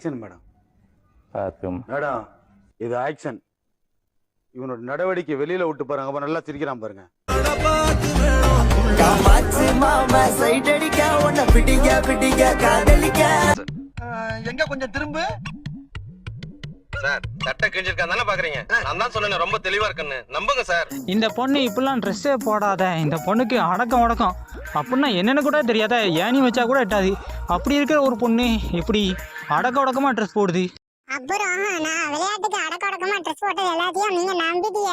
Action madam. பார்க்கும் madam இது action. இவனோட நடவடிக்கை வெளியில விட்டு பாருங்க. அப்ப நல்லா சிரிக்கிறான் பாருங்க. எங்க கொஞ்சம் திரும்ப. சார் சட்டை கிழிஞ்சிருக்கான் தானே பாக்குறீங்க? நான் தான் சொன்னேன் ரொம்ப தெளிவா இருக்குன்னு. நம்புங்க சார். இந்த பொண்ணு இப்படிலாம் ட்ரெஸ்ஸே போடாத. இந்த பொண்ணுக்கு அடக்கம் அடக்கம் அப்படின்னா என்னென்னு கூட தெரியாத. ஏணி வச்சா கூட எட்டாது. அப்படி இருக்கிற ஒரு பொண்ணு இப்படி அடக்க உடக்கமாக ட்ரெஸ் போடுது. அப்புறம் நான் விளையாட்டுக்கு அடக்க அடக்கமா ட்ரெஸ் போட்டது எல்லாத்தையும் நீங்க நம்பிட்டீங்க.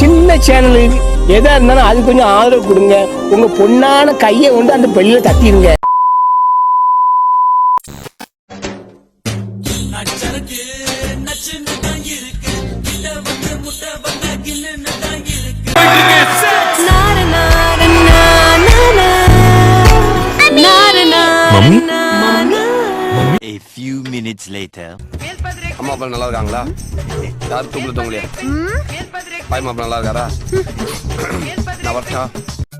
சின்ன சேனலு எதா இருந்தாலும் அது கொஞ்சம் ஆதரவு கொடுங்க. உங்க பொண்ணான கையை கொண்டு அந்த பெல்லில தட்டிடுங்க. Later. அம்மா அப்பா நல்லா இருக்காங்களா? யாரும் தூக்கல தூங்கலையா? பாய் மாப்பிள்ள நல்லா இருக்காரா? நான் வரட்டா.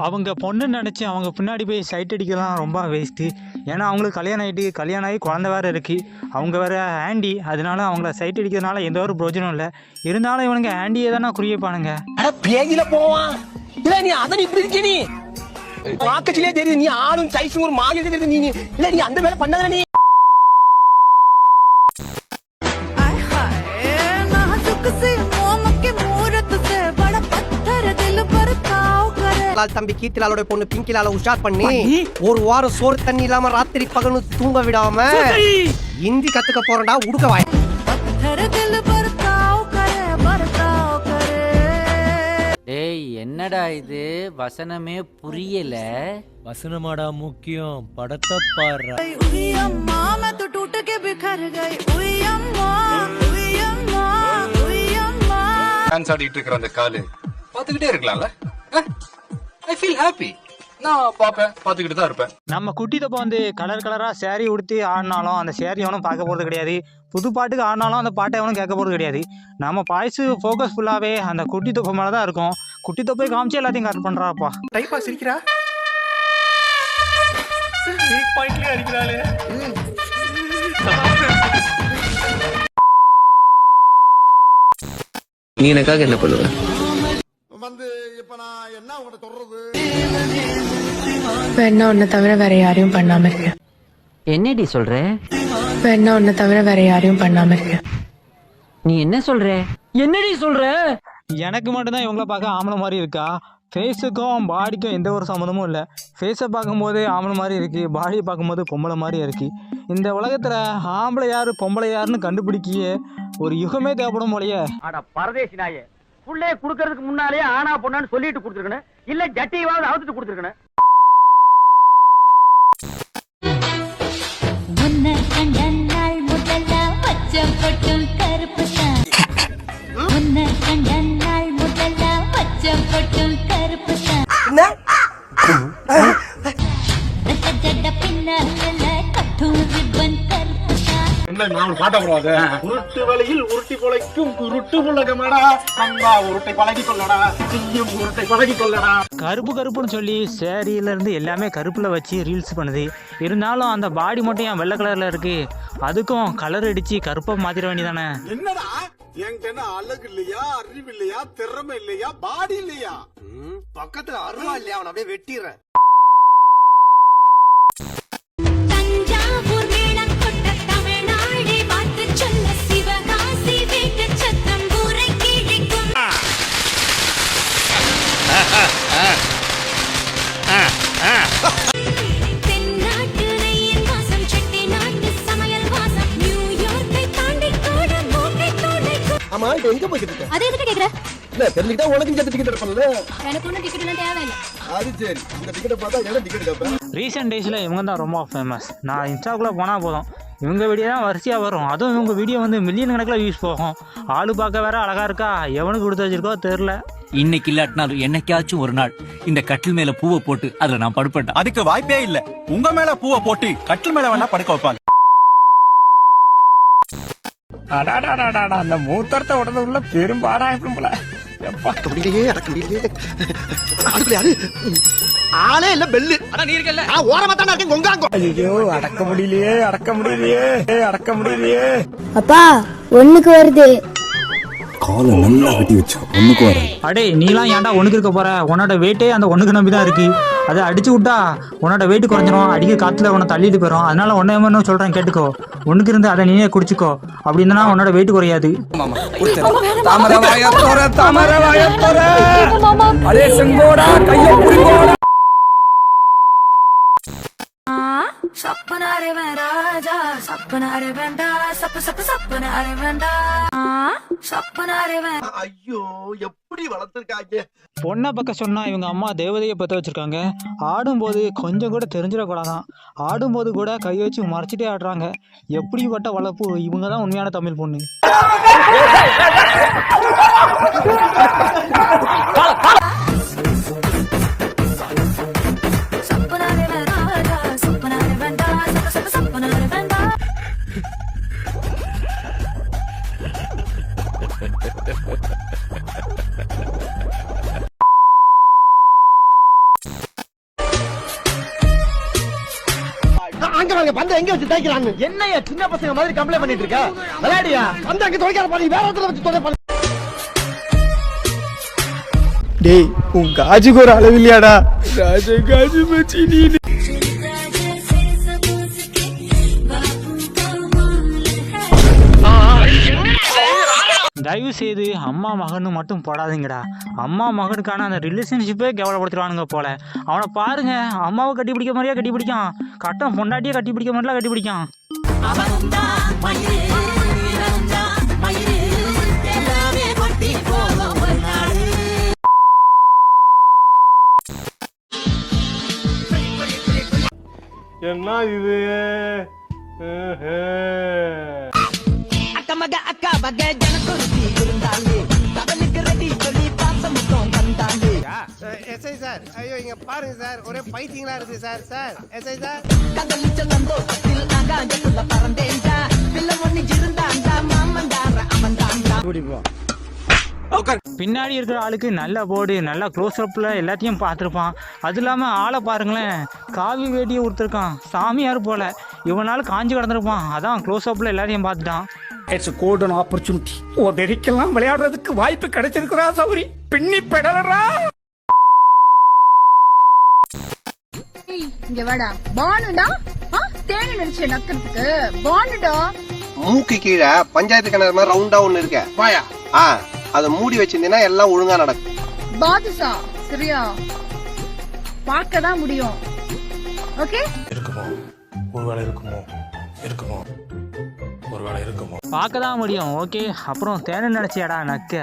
அவங்க பொண்ணு நினச்சி அவங்க பின்னாடி போய் சைட் அடிக்கலாம் ரொம்ப வேஸ்ட்டு ஏன்னா அவங்களுக்கு கல்யாணம் ஆகிட்டு கல்யாணம் ஆகி குழந்த வேறு இருக்குது அவங்க வேறு ஆண்டி அதனால அவங்கள சைட் அடிக்கிறதுனால எந்த ஒரு பிரயோஜனம் இல்லை. இருந்தாலும் இவனுங்க ஆண்டியை தானே குறியப்பானுங்க அட பேஜில போவான். இல்ல நீ அத நீ இப்படி இருக்க நீ பாக்கச்சிலே தெரியுது நீ ஆளும் சைஸும் ஒரு மாதிரி தெரியுது நீ இல்ல நீ அந்த வேலை பண்ணாத நீ. லால் தம்பி கீர்த்திலாலோட பொண்ணு பிங்கிலால உஷார் பண்ணி ஒரு வாரம் சோறு தண்ணி இல்லாம ராத்திரி பகலும் தூங்க விடாம ஹிந்தி கத்துக்க போறேன்டா உடுக்க வாய். டேய் என்னடா இது? வசனமே புரியல. வசனமாடா முக்கியம். படத்தை பாடுறா. டான்ஸ் ஆடிட்டு இருக்கிற அந்த காலு. பாத்துக்கிட்டே இருக்கலாம்ல? ஐ ஃபீல் ஹாப்பி நான் பாப்பேன் பாத்துக்கிட்டு தான் இருப்பேன். நம்ம குட்டி தப்பா வந்து கலர் கலராக சேரீ உடுத்தி ஆடினாலும் அந்த சேரீ எவனும் பார்க்க போகிறது கிடையாது. புது பாட்டுக்கு ஆடினாலும் அந்த பாட்டை எவனும் கேட்க போகிறது கிடையாது. நம்ம பாய்ஸு ஃபோக்கஸ் ஃபுல்லாகவே அந்த குட்டி தொப்பை மேலே தான் இருக்கும். குட்டி தொப்பை காமிச்சு எல்லாத்தையும் கரெக்ட் பண்ணுறாப்பா டைப்பா சிரிக்கிறா நீ எனக்காக என்ன பண்ணுவ? வேணா உன்னை தவிர வேற யாரையும் பண்ணாம இருக்கேன் என்னடி சொல்ற? வேணா உன்னை தவிர வேற யாரையும் பண்ணாம இருக்கேன் நீ என்ன சொல்ற? என்னடி சொல்ற? எனக்கு மட்டும்தான் இவங்கள பார்க்க ஆம்பளை மாதிரி இருக்கா? ஃபேஸுக்கும் பாடிக்கும் எந்த ஒரு சம்மந்தமும் இல்லை. ஃபேஸை பார்க்கும்போது ஆம்பளை மாதிரி இருக்குது பாடியை பார்க்கும்போது பொம்பளை மாதிரி இருக்குது இந்த உலகத்தில் ஆம்பளை யார் பொம்பளை யாருன்னு கண்டுபிடிக்கியே. ஒரு யுகமே தேவைப்படும் போலயே. அட பரதேசி நாயே புள்ளைய குடுக்கறதுக்கு முன்னாலே ஆனா பொண்ணான்னு சொல்லிட்டு கொடுத்துருக்கணும். இல்ல ஜட்டியாவது அவுத்துட்டு கொடுத்துருக்கணும். உன்னை கண்ட நாள் முதல்ல பச்ச பொட்டும் கருப்பு தான் உன்னை கண்ட நாள் முதல்ல பச்ச பொட்டும் கருப்பு தான் தான் உருட்டு வலையில் உருட்டி பொழைக்கும் உருட்டு உலகமடா. நண்பா உருட்டை பழகி கொள்ளடா. நீயும் உருட்டை பழகி கொள்ளடா. கருப்பு கருப்புன்னு சொல்லி சேரீலேருந்து எல்லாமே கருப்பில் வச்சு ரீல்ஸ் பண்ணுது. இருந்தாலும் அந்த பாடி மட்டும் ஏன் வெள்ளை கலரில் இருக்குது அதுக்கும் கலர் அடித்து கருப்பை மாற்றிட வேண்டியதானே? என்னடா? என்கிட்ட அழகு இல்லையா அறிவு இல்லையா திறமை இல்லையா பாடி இல்லையா? பக்கத்துல அருவா இல்லையா அவன் அப்படியே வெட்டிடுறேன். எங்க போயிட்டு இருக்க அதை எதுக்கு கேக்குற? இல்ல தெரிஞ்சுக்கிட்டா உனக்கு சேர்த்து டிக்கெட் எடுப்பல எனக்கு ஒன்றும் டிக்கெட் எல்லாம் தேவையில்லை. அது சரி. இந்த டிக்கெட்டை பார்த்தா என்ன டிக்கெட் கேட்பேன் ரீசெண்ட் டேஸில் இவங்க தான் ரொம்ப ஃபேமஸ் நான் இன்ஸ்டாக்குள்ளே போனால் போதும். இவங்க வீடியோ தான் வரிசையாக வரும். அதுவும் இவங்க வீடியோ வந்து மில்லியன் கணக்கில் வியூஸ் போகும். ஆளு பார்க்க வேற அழகா இருக்கா? எவனுக்கு கொடுத்து வச்சிருக்கோ தெரில இன்னைக்கு இல்லாட்டினாலும் என்னைக்காச்சும் ஒரு நாள் இந்த கட்டில் மேல பூவை போட்டு அதுல நான் படுப்பேன் அதுக்கு வாய்ப்பே இல்ல. உங்க மேல பூவை போட்டு கட்டில் மேல வேணா படுக்க வைப்பாங்க. அந்த மூத்தரத்தை உடனே உள்ள பெரும்பாடா இருக்கும் போல. அடக்க முடியலையே அடக்க முடியலையே அதுக்குள்ள யாரு? ஆளே இல்ல பெல்லு. அதான் நீ இருக்கல நான் ஓரமா தானே இருக்கேன் கொங்காங்கோ. ஐயோ அடக்க முடியலையே அடக்க முடியலையே அடக்க முடியலையே. அப்பா ஒண்ணுக்கு வருது. காலை நல்லா கட்டி வச்சுக்கோ ஒண்ணுக்கு வர அடே நீலாம் ஏன்டா ஒண்ணுக்கு இருக்க போற? உன்னோட வெயிட்டே அந்த ஒண்ணுக்கு நம்பி தான் இருக்கு. அதை அடிச்சு விட்டா உன்னோட வெயிட் குறைஞ்சிரும். அடிக்க காத்துல உன்னை தள்ளிட்டு போயிடும் அதனால உன்னை என்ன சொல்றேன் கேட்டுக்கோ. ஒண்ணுக்கு இருந்து அதை நீயே குடிச்சுக்கோ அப்படி இருந்தா உன்னோட வெயிட் குறையாது தாமரை வாயத்தோர தாமரை வாயத்தோர அதே செங்கோடா கைய சப்பனாரே ராஜா சப்பனாரே வேண்டா சப்ப சப்ப சப்பனாரே வேண்டா சப்பனாரே ஐயோ எப்படி வளர்த்திருக்காங்க? பொண்ணை பக்கம் சொன்னா இவங்க அம்மா தேவதையை பற்ற வச்சிருக்காங்க. ஆடும்போது கொஞ்சம் கூட தெரிஞ்சிடக்கூடாதான். ஆடும்போது கூட கை வச்சு மறைச்சிட்டே ஆடுறாங்க. எப்படிப்பட்ட வளர்ப்பு? இவங்க தான் உண்மையான தமிழ் பொண்ணு. எங்க வச்சு தேய்க்கிறான்னு என்னையா சின்ன பசங்க மாதிரி கம்ப்ளைண்ட் பண்ணிட்டு இருக்க? விளையாடியா? பந்த அங்க துவைக்கிற பாரு வேற இடத்துல வச்சு துவை டேய் உன் காஜுக்கு ஒரு அளவு இல்லையாடா? ராஜ காஜு மச்சி நீ தயவு செய்து அம்மா மகன்னு மட்டும் போடாதீங்கடா. அம்மா மகனுக்கான அந்த ரிலேஷன்ஷிப்பே கேவலப்படுத்துறானுங்க போல. அவனை பாருங்க அம்மாவை கட்டி பிடிக்க மாதிரியே கட்டி பிடிக்கான் கட்டம் பொண்டாட்டியே கட்டி பிடிக்க மாதிரிலாம் கட்டி பிடிக்கான் என்ன இது? எஸ்ஐ சார் ஐயோ இங்க பாருங்க சார் ஒரே பைத்தியங்களா இருக்கு சார் சார் எஸ்ஐ சார் கதலிச்ச சந்தோஷத்தில் ஆகாயத்துல பறந்தேன்டா பிள்ளை ஒண்ணு இருந்தாண்டா மாமன்டார அவன் தாண்டா பின்னாடி இருக்கிற ஆளுக்கு நல்ல போர்டு நல்ல க்ளோஸ் அப்பில் எல்லாத்தையும் பார்த்துருப்பான். அது இல்லாமல் ஆளை பாருங்களேன். காவி வேட்டியை கொடுத்துருக்கான் சாமியார் போல. இவனால காஞ்சி கிடந்திருப்பான். அதான் க்ளோஸ் அப்பில் எல்லாத்தையும் பார்த்துட்டான். இட்ஸ் கோல்டன் ஆப்பர்ச்சுனிட்டி உதவிக்கெல்லாம் விளையாடுறதுக்கு வாய்ப்பு கிடைச்சிருக்கிறா சௌரி. பின்னி பெடலரா இங்க வாடா. பானுடா தேனி நினைச்சு நக்கிறதுக்கு. பானுடா மூக்கு கீழே பஞ்சாயத்து கிணறு மாதிரி ரவுண்டா ஒண்ணு இருக்க. வாயா. ஆ அதை மூடி வச்சிருந்தீங்கன்னா எல்லாம் ஒழுங்கா நடக்கும். பாதுசா சரியா? பார்க்க தான் முடியும். ஓகே இருக்குமோ? ஒருவேளை இருக்குமோ? இருக்குமோ? ஒருவேளை இருக்குமோ? பார்க்க தான் முடியும். ஓகே அப்புறம் தேனை நினச்சியாடா நக்க.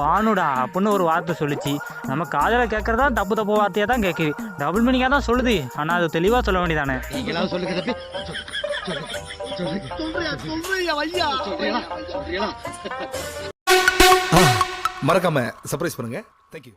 பானுடா அப்படின்னு ஒரு வார்த்தை சொல்லுச்சு. நம்ம காதில் கேட்குறதா தப்பு தப்பு வார்த்தையாக தான் கேட்குது டபுள் மீனிங்காக தான் சொல்லுது. ஆனால் அது தெளிவாக சொல்ல வேண்டியதானே. மறக்காம சர்ப்ரைஸ் பண்ணுங்க. தேங்க்யூ